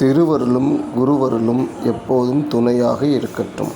திருவருளும் குருவருளும் எப்போதும் துணையாக இருக்கட்டும்.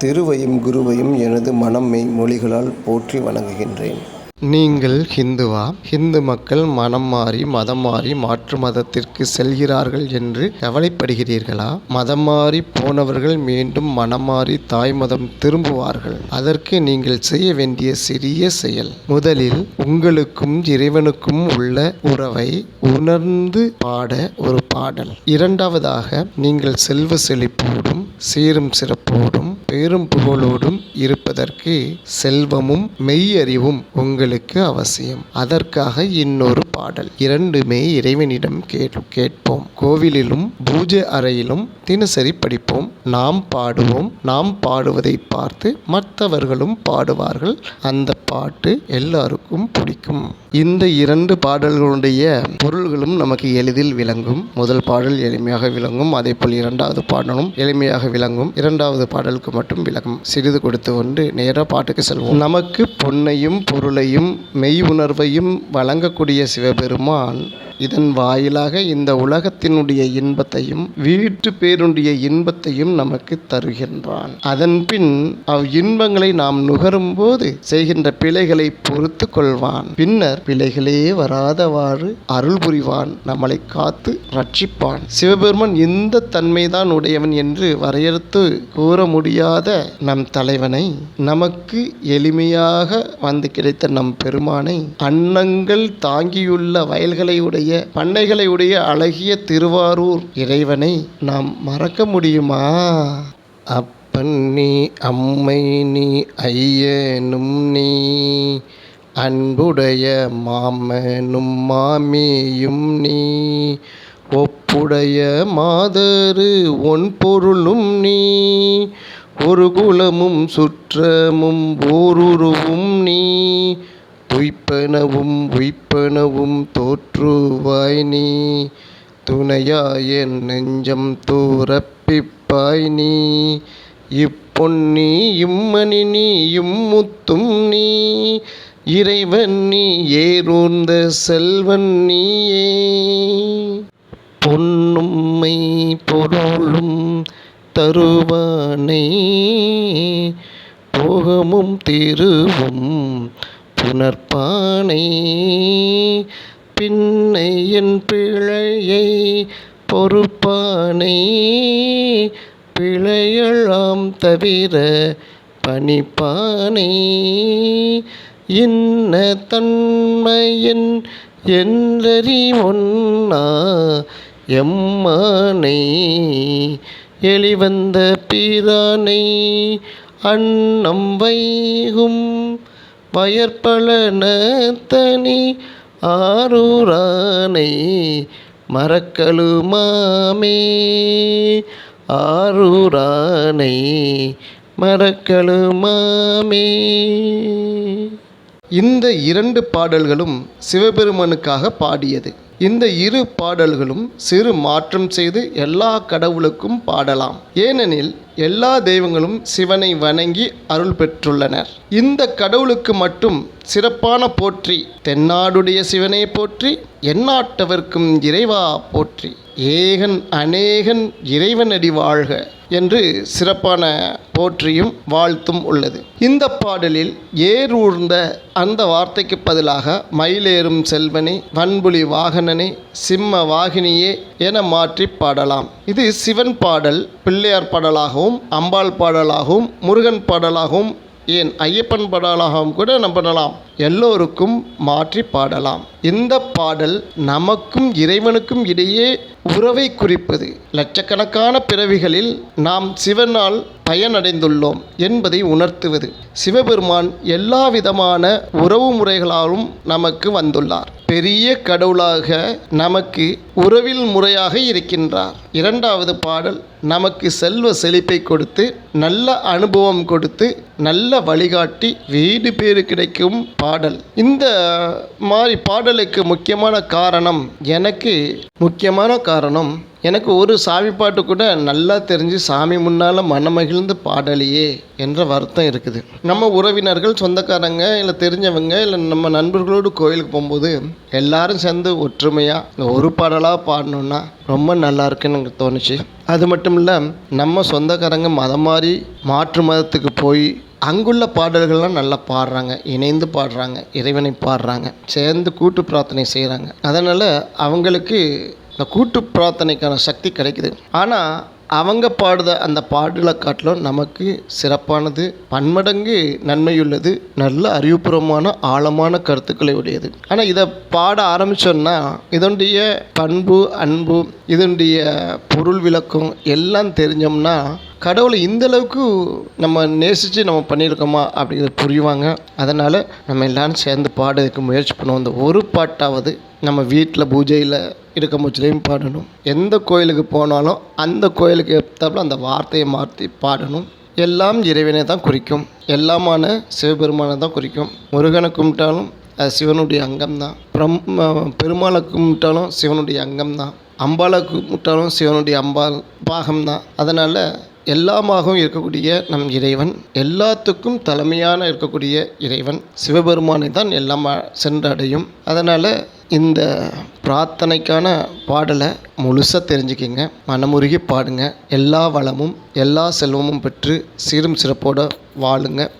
திருவையும் குருவையும் எனது மனம் மெய் மொழிகளால் போற்றி வணங்குகின்றேன். நீங்கள் ஹிந்துவா? ஹிந்து மக்கள் மனம் மாறி மதம் மாறி மாற்று மதத்திற்கு செல்கிறார்கள் என்று கவலைப்படுகிறீர்களா? மதம் மாறி போனவர்கள் மீண்டும் மனம் மாறி தாய் மதம் திரும்புவார்கள். அதற்கு நீங்கள் செய்ய வேண்டிய சிறிய செயல். முதலில் உங்களுக்கும் இறைவனுக்கும் உள்ள உறவை உணர்ந்து பாட ஒரு பாடல். இரண்டாவதாக நீங்கள் செல்வ செழிப்போடும் சீரும் சிறப்போடும் பெரும் புகழோடும் இருப்பதற்கு செல்வமும் மெய்யறிவும் உங்களுக்கு அவசியம். அதற்காக இன்னொரு பாடல் இரண்டுமே இறைவனிடம் கேட் கேட்போம். கோவிலிலும் பூஜை அறையிலும் தினசரி படிப்போம். நாம் பாடுவோம். நாம் பாடுவதை பார்த்து மற்றவர்களும் பாடுவார்கள். அந்த பாட்டு எல்லாருக்கும் பிடிக்கும். இந்த இரண்டு பாடல்களுடைய பொருள்களும் நமக்கு எளிதில் விளங்கும். முதல் பாடல் எளிமையாக விளங்கும் அதே போல் இரண்டாவது பாடலும் எளிமையாக விளங்கும். இரண்டாவது பாடலுக்கு மட்டும் விளங்கும் சிறிது கொடுத்து கொண்டு நேராக பாட்டுக்கு செல்வோம். நமக்கு பொன்னையும் பொருளையும் மெய் உணர்வையும் வழங்கக்கூடிய சிவபெருமான் இதன் வாயிலாக இந்த உலகத்தினுடைய இன்பத்தையும் வீட்டு பேருடைய இன்பத்தையும் நமக்கு தருகின்றான். அதன் பின் அவ் இன்பங்களை நாம் நுகரும் போது செய்கின்ற பிழைகளை பொறுத்து கொள்வான். பின்னர் பிழைகளே வராதவாறு அருள் புரிவான் நம்மளை காத்து ரட்சிப்பான். சிவபெருமான் இந்த தன்மைதான் உடையவன் என்று வரையறுத்து கூற முடியாத நம் தலைவனை நமக்கு எளிமையாக வந்து கிடைத்த நம் பெருமானை அன்னங்கள் தாங்கியுள்ள வயல்களை உடைய பண்ணைகளை உடைய அழகிய திருவாரூர் இறைவனை நாம் மறக்க முடியுமா? அப்பன் நீ அம்மை நீ ஐயனும் நீ அன்புடைய மாமனும் மாமியும் நீ ஒப்புடைய மாதரு ஒன் பொருளும் நீ ஒரு குலமும் சுற்றமும் ஓருருவும் நீ உய்ப்பனவும் உய்ப்பனவும் தோற்றுவாய் நீ. துணையாய நெஞ்சம் தூரப்பிப்பாய் நீ. இப்பொன்னி இம்மணி நீயும் முத்தும் நீ. இறைவன் நீ ஏறூர்ந்த செல்வன் நீயே. பொன்னும்மை பொருளும் தருவானே. போகமும் திருவும் புனர்பானை பின்னை என் பிழையை பொறுப்பானை பிழையெல்லாம் தவிர பணிப்பானை. இன்ன தன்மையின் என்றறி ஒன்னா எம்மானை எளிவந்த பிரானை அன்னம் வைகும் வயற்பலனத்தனி ஆரூரானை மறக்கலுமாமே. ஆரூரானை மறக்கலுமாமே. இந்த இரண்டு பாடல்களும் சிவபெருமனுக்காக பாடியது. இந்த இரு பாடல்களும் சிறு மாற்றம் செய்து எல்லா கடவுளுக்கும் பாடலாம். ஏனெனில் எல்லா தெய்வங்களும் சிவனை வணங்கி அருள் பெற்றுள்ளனர். இந்த கடவுளுக்கு மட்டும் சிறப்பான போற்றி தென்னாடுடைய சிவனை போற்றி எந்நாட்டவர்க்கும் இறைவா போற்றி ஏகன் அநேகன் இறைவனடி வாழ்க என்று சிறப்பான போற்றியும் வாழ்த்தும் உள்ளது. இந்த பாடலில் ஏரூர்ந்த அந்த வார்த்தைக்கு பதிலாக மயிலேறும் செல்வனே வன்புலி வாகனனே சிம்ம வாகினியே என மாற்றி பாடலாம். இது சிவன் பாடல் பிள்ளையார் பாடலாகவும் அம்பாள் பாடலாகவும் முருகன் பாடலாகவும் ஏன் ஐயப்பன் பாடலாகவும் கூட நம்ம பண்ணலாம். எல்லோருக்கும் மாற்றி பாடலாம். இந்த பாடல் நமக்கும் இறைவனுக்கும் இடையே உறவை குறிப்பது. லட்சக்கணக்கான பிறவிகளில் நாம் சிவனால் பயனடைந்துள்ளோம் என்பதை உணர்த்துவது. சிவபெருமான் எல்லா விதமான உறவு முறைகளாலும் நமக்கு வந்துள்ளார். பெரிய கடவுளாக நமக்கு உறவில் முறையாக இருக்கின்றார். இரண்டாவது பாடல் நமக்கு செல்வ செழிப்பை கொடுத்து நல்ல அனுபவம் கொடுத்து நல்ல வழிகாட்டி வீடு பேறு கிடைக்கும் பாடல். இந்த மாதிரி பாடலுக்கு முக்கியமான காரணம் எனக்கு முக்கியமான காரணம் எனக்கு ஒரு சாமி பாட்டு கூட நல்லா தெரிஞ்சு சாமி முன்னால் மனமகிழ்ந்து பாடலையே என்ற வருத்தம் இருக்குது. நம்ம உறவினர்கள் சொந்தக்காரங்க இல்லை தெரிஞ்சவங்க இல்லை நம்ம நண்பர்களோடு கோயிலுக்கு போகும்போது எல்லாரும் சேர்ந்து ஒற்றுமையாக இந்த ஒரு பாடலாக பாடணுன்னா ரொம்ப நல்லா இருக்குன்னு எனக்கு தோணுச்சு. அது மட்டும் இல்லை நம்ம சொந்தக்காரங்க மதம் மாறி மாற்று மதத்துக்கு போய் அங்குள்ள பாடல்கள்லாம் நல்லா பாடுறாங்க. இணைந்து பாடுறாங்க. இறைவனை பாடுறாங்க. சேர்ந்து கூட்டு பிரார்த்தனை செய்கிறாங்க அதனால் அவங்களுக்கு இந்த கூட்டு பிரார்த்தனைக்கான சக்தி கிடைக்குது. ஆனால் அவங்க பாடுத அந்த பாடலை காட்டிலும் நமக்கு சிறப்பானது பன்மடங்கு நன்மையுள்ளது நல்ல அறிவுபூர்வமான ஆழமான கருத்துக்களை உடையது. ஆனால் இதை பாட ஆரம்பித்தோன்னா இதனுடைய பண்பு அன்பு இதனுடைய பொருள் விளக்கம் எல்லாம் தெரிஞ்சோம்னா கடவுளை இந்த அளவுக்கு நம்ம நேசித்து நம்ம பண்ணியிருக்கோமா அப்படிங்கிறது புரிவாங்க. அதனால் நம்ம எல்லாரும் சேர்ந்து பாடுறதுக்கு முயற்சி பண்ணுவோம். இந்த ஒரு பாட்டாவது நம்ம வீட்டில் பூஜையில் இருக்க பட்சத்துலையும் பாடணும். எந்த கோயிலுக்கு போனாலும் அந்த கோயிலுக்கு ஏற்றாப்புல அந்த வார்த்தையை மாற்றி பாடணும். எல்லாம் இறைவனை தான் குறிக்கும். எல்லாமான சிவபெருமானை தான் குறிக்கும். முருகனை கும்பிட்டாலும் அது சிவனுடைய அங்கம்தான் பிரம் பெருமாளை கும்பிட்டாலும் சிவனுடைய அங்கம்தான் அம்பாளை கும்பிட்டாலும் சிவனுடைய அம்பாள் பாகம்தான் அதனால் எல்லாமாகவும் இருக்கக்கூடிய நம் இறைவன் எல்லாத்துக்கும் தலைமையான இருக்கக்கூடிய இறைவன் சிவபெருமானை தான் எல்லாம் சென்றடையும். அதனால் இந்த பிரார்த்தனைக்கான பாடலை முழுசாக தெரிஞ்சுக்கிங்க மனமுருகி பாடுங்க. எல்லா வளமும் எல்லா செல்வமும் பெற்று சீரும் சிறப்போடு வாழுங்க.